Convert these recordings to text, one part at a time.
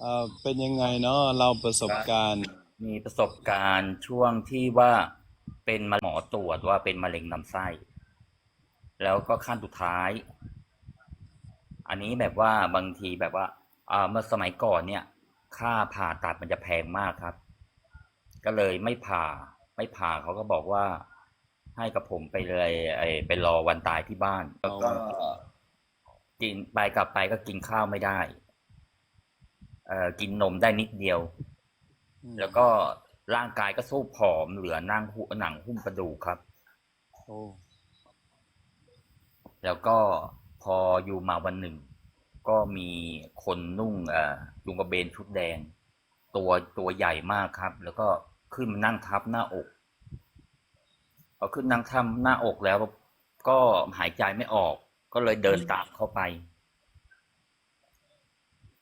เอ่อเป็นยังไงเนาะเราประสบการณ์มีประสบการณ์ช่วงที่ว่าเป็นหมอตรวจว่าเป็นมะเร็งลำไส้ แล้วก็ขั้นสุดท้าย อันนี้แบบว่าบางทีแบบว่าอ่าเมื่อสมัยก่อนเนี่ย ค่าผ่าตัดมันจะแพงมากครับ ก็เลยไม่ผ่าไม่ผ่าเขาก็บอกว่าให้กับผมไปเลยไอ้ไปรอวันตายที่บ้าน แล้วก็กินไปกลับไปก็กินข้าวไม่ได้ กินนมได้นิดเดียว แล้วก็ร่างกายก็สู้ผอมเหลือนั่งหุหนังหุ้มกระดูกครับโอ้แล้วก็พออยู่มาวันหนึ่ง ก็มีคนนุ่งเอ่อจุงกระเบนชุดแดง ตัวตัวใหญ่มากครับ แล้วก็ขึ้นมานั่งทับหน้าอกพอขึ้นนั่งทับหน้าอกแล้วก็หายใจไม่ออก ก็เลยเดินตามเข้าไป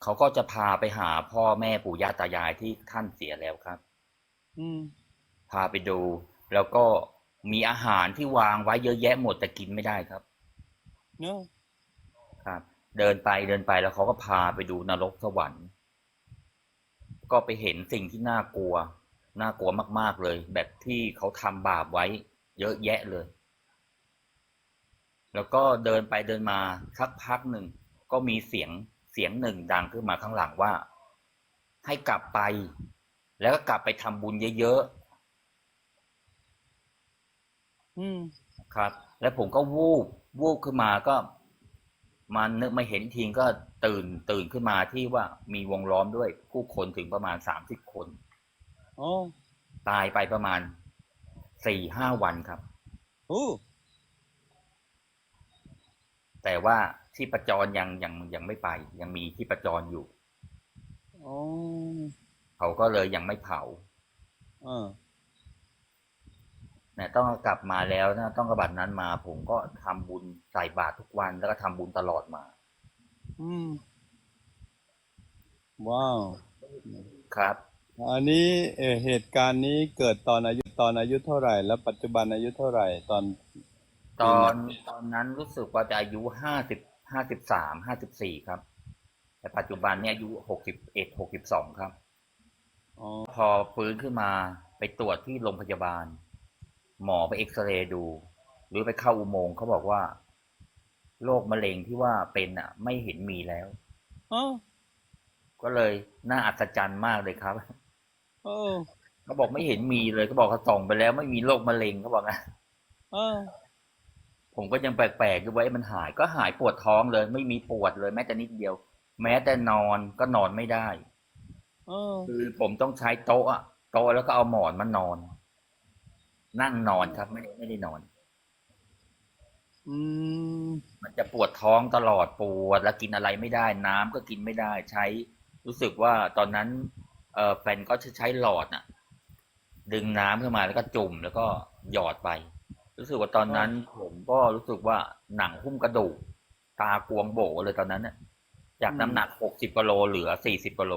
เขาก็จะพาไปหาพ่อแม่ปู่ย่าตายายที่ท่านเสียแล้วครับ อืม พาไปดู แล้วก็มีอาหารที่วางไว้เยอะแยะหมดแต่กินไม่ได้ครับ เนาะครับ เดินไปเดินไปแล้วเขาก็พาไปดูนรกสวรรค์ ก็ไปเห็นสิ่งที่น่ากลัว น่ากลัวมาก ๆเลย แบบที่เขาทำบาปไว้ เยอะแยะเลย แล้วก็เดินไปเดินมาสักพักหนึ่งก็มีเสียงเสียงหนึ่งดังขึ้นมาข้างหลังว่า ให้กลับไป แล้วก็กลับไปทำบุญเยอะๆอืมครับ แล้วผมก็วูบวูบขึ้นมาก็มันนึกไม่เห็นทีก็ตื่นตื่นขึ้นมาที่ว่ามีวงล้อมด้วยผู้คนถึงประมาณสามสิบคนโอ้ตายไปประมาณสี่ห้าวันครับโอ้แต่ว่า ที่ประจรยังยังยังไม่ไป ยังมีที่ประจรอยู่โอ้เขาก็เลยยังไม่เผาเออเนี่ยต้องกลับมาแล้วนะต้องกระบัดนั้นมา ผมก็ทำบุญใส่บาตรทุกวันแล้วก็ทำบุญตลอดมา อืม ว้าว ครับ อันนี้เออเหตุการณ์นี้เกิดตอนอายุตอนอายุเท่าไหร่ แล้วปัจจุบันอายุเท่าไหร่ ตอน ตอนตอนนั้นรู้สึกว่าจะอายุห้าสิบ ห้าสิบสามห้าสิบสี่ครับ แต่ปัจจุบันเนี่ยอายุหกสิบเอ็ดหกสิบสองครับอ๋อพอฟื้นขึ้นมาไปตรวจที่โรงพยาบาล หมอไปเอ็กซเรย์ดู หรือไปเข้าอุโมงค์เขาบอกว่าโรคมะเร็งที่ว่าเป็นอะ ไม่เห็นมีแล้วอ๋อก็เลยน่าอัศจรรย์มากเลยครับโอ้เขาบอกไม่เห็นมีเลยเขาบอกเขาส่องไปแล้ว ไม่มีโรคมะเร็งเขาบอกนะเออ ผมก็ยังแปลกๆอยู่ไว้มันหายก็หายปวดท้องเลย ไม่มีปวดเลยแม้แต่นิดเดียว แม้แต่นอนก็นอนไม่ได้เออคือผมต้องใช้โต๊ะอะโต๊ะแล้วก็เอาหมอนมานอน นั่งนอนครับ ไม่ได้ไม่ได้นอนอืมมันจะปวดท้องตลอดปวด แล้วกินอะไรไม่ได้ น้ำก็กินไม่ได้ ใช้รู้สึกว่าตอนนั้น เออแฟนก็จะใช้หลอดน่ะ ดึงน้ำขึ้นมาแล้วก็จุ่มแล้วก็หยอดไป รู้สึกว่าตอนนั้นผมก็รู้สึกว่าหนังหุ้มกระดูก ตากวงโบเลยตอนนั้นน่ะจากน้ำหนักหกสิบกิโลเหลือสี่สิบกิโล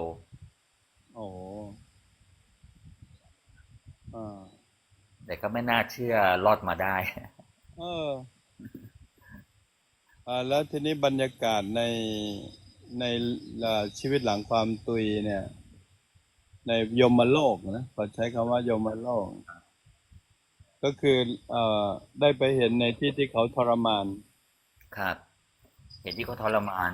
โอ้อ่าแต่ก็ไม่น่าเชื่อรอดมาได้ เอออ่าแล้วทีนี้บรรยากาศในในเอ่อชีวิตหลังความตุยเนี่ย ในยมโลกนะขอใช้คำว่ายมโลก ก็คือเอ่อได้ไปเห็นในที่ที่เขาทรมาน ครับ เห็นที่เขาทรมาน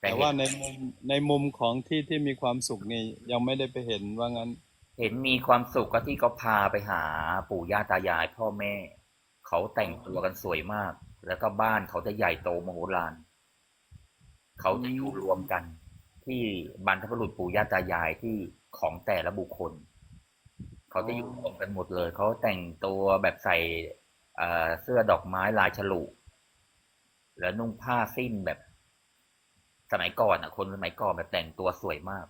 แต่แต่เห็ว่านในมุมในมุมของที่ที่มีความสุขนี่ยังไม่ได้ไปเห็นว่างั้น เห็นมีความสุขก็ที่เขาพาไปหาปู่ย่าตายายพ่อแม่ เขาแต่งตัวกันสวยมาก แล้วก็บ้านเขาจะใหญ่โตมโหฬารเขาจะอยู่รวมกัน ที่บรรพบุรุษปู่ย่าตายายที่ของแต่ละบุคคล เขาจะอยู่รวมกันหมดเลย เขาแต่งตัวแบบใส่เอ่อเสื้อดอกไม้ลายฉลุ แล้วนุ่งผ้าสิ้นแบบสมัยก่อนอะ คนสมัยก่อนแบบแต่งตัวสวยมาก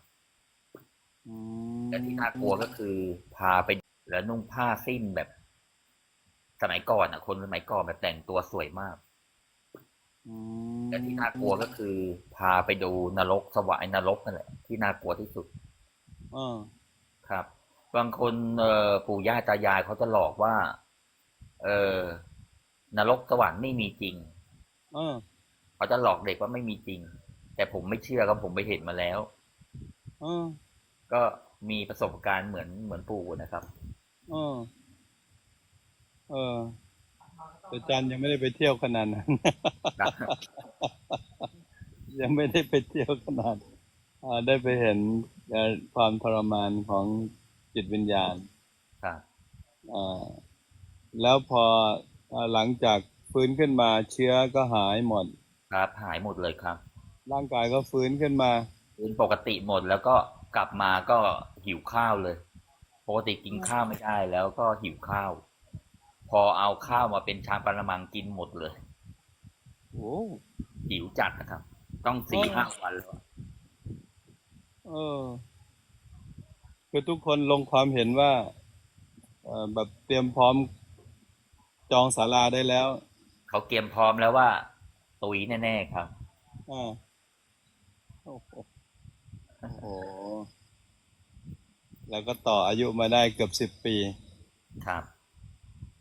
อืมแต่ที่น่ากลัวก็คือ พาไปแล้วนุ่งผ้าสิ้นแบบสมัยก่อนอะ คนสมัยก่อนแบบแต่งตัวสวยมากอืมแต่ที่น่ากลัวก็คือ พาไปดูนรกสวายนรกนั่นแหละที่น่ากลัวที่สุดเออครับ บางคนเอ่อปู่ย่าตายายเขาจะหลอกว่า เออนรกสวรรค์ไม่มีจริง เออเขาจะหลอกเด็กว่าไม่มีจริง แต่ผมไม่เชื่อครับผมไปเห็นมาแล้วเออก็มีประสบการณ์เหมือนเหมือนปู่นะครับเออเออแต่อาจารย์ยังไม่ได้ไปเที่ยวขนาดนั้นยังไม่ได้ไปเที่ยวขนาดอ่าได้ไปเห็นเอ่อความทรมานของ จิตวิญญาณครับอ่าแล้วพออ่าหลังจากฟื้นขึ้นมาเชื้อก็หายหมด ครับหายหมดเลยครับ ร่างกายก็ฟื้นขึ้นมาเป็นปกติหมดแล้วก็กลับมาก็หิวข้าวเลยปกติกินข้าวไม่ได้แล้วก็หิวข้าว พอเอาข้าวมาเป็นชามปาระมังกินหมดเลยโอ้หิวจัดนะครับ ต้องสี่เออห้าวันแล้วเออ คือทุกคนลงความเห็นว่าเอ่อแบบเตรียมพร้อมจองศาลาได้แล้ว เขาเตรียมพร้อมแล้วว่าตุยแน่ๆครับอ่าโอ้โหโอ้โหแล้วก็ต่ออายุมาได้เกือบสิบปี ครับ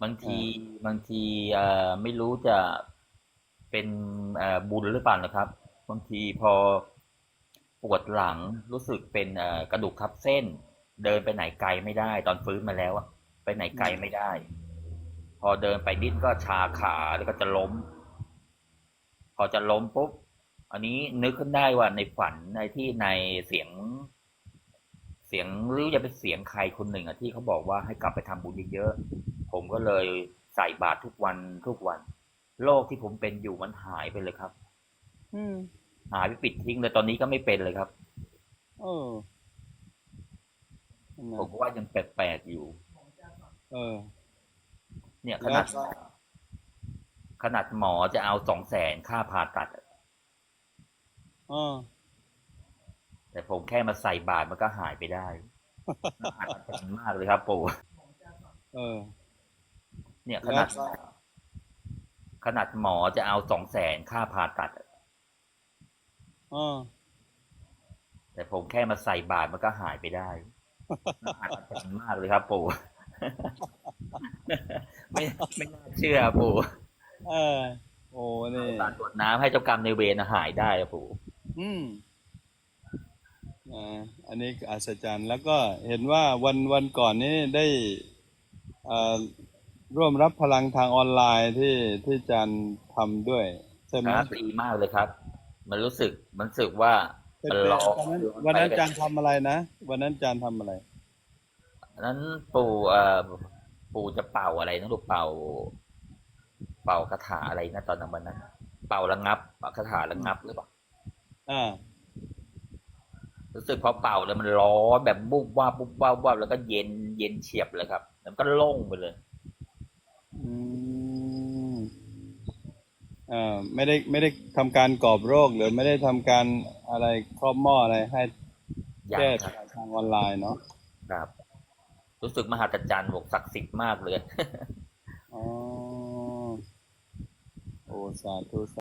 บางทีอ่บางทีเอ่อไม่รู้จะเป็นเอ่อบุญหรือเปล่านะครับ บางทีพอปวดหลังรู้สึกเป็นเอ่อกระดูกทับเส้น เดินไปไหนไกลไม่ได้ ตอนฟื้นมาแล้วอะไปไหนไกลไม่ได้ พอเดินไปนิดก็ชาขาแล้วก็จะล้ม พอจะล้มปุ๊บอันนี้นึกขึ้นได้ว่าในฝันในที่ในเสียง เสียงหรือจะเป็นเสียงใครคนหนึ่งอะที่เขาบอกว่าให้กลับไปทำบุญเยอะๆผมก็เลยใส่บาตรทุกวันทุกวันโรคที่ผมเป็นอยู่มันหายไปเลยครับ อืมหายไปปิดทิ้งเลยตอนนี้ก็ไม่เป็นเลยครับ เออนั่น ผมนะก็ว่ายังแปลกๆอยู่ เออ เนี่ยขแล้วนาดก็ขนาดหมอจะเอาสองแสนค่าผ่าตัดอะอ๋อแต่ผมแค่มาใส่บาตรมันก็หายไปได้หายไปมากเลยครับปู่เออ เนี่ยขแล้นาวดก็ขนาดหมอจะเอาสองแสนค่าผ่าตัดอะอ๋อแต่ผมแค่มาใส่บาตรมันก็หายไปได้ หายไปมากเลยครับ ปู่ไม่ไม่น่าเชื่อปู่เออ โอ้นี่สารตรวจน้ำให้เจ้ากรรมในายเวรน่ะหายได้อะปู่อืมอ่าอันนี้ก็อัศจรรย์แล้วก็เห็นว่าวันวันก่อนนี้ได้อ่าร่วมรับพลังทางออนไลน์ที่ที่อาจารย์ทำด้วย ใช่ไหมครับดีมากเลยครับ มันรู้สึกมันรู้สึกว่า เป็นมันเป็นร้อวันนั้นวันนั้นอาจารย์ทำอะไรนะวันนั้นอาจารย์ทำอะไรอันนั้นปู่เอ่อปู่จะเป่าอะไรนะลูกเป่า เป่าคาถาอะไรนะตอนนั้นวันนั้นเป่าระงับเป่าคาถาระงับหรือเปล่าอ่ารู้สึกพอเป่าแล้วมันร้อนแบบบุบว่าบบุบว่าบว่าบแล้วก็เย็นเย็นเฉียบเลยครับ แล้วก็โล่งไปเลย อืมอ่า ไม่ได้ไม่ได้ทำการกรอบโรคหรือไม่ได้ทำการอะไรครอบหม้ออะไรให้อย่างแก้ครับทางออนไลน์เนาะครับ รู้สึกมหัศจรรย์บอกศักดิ์สิทธิ์มากเลยอ๋อโอ้สาธุ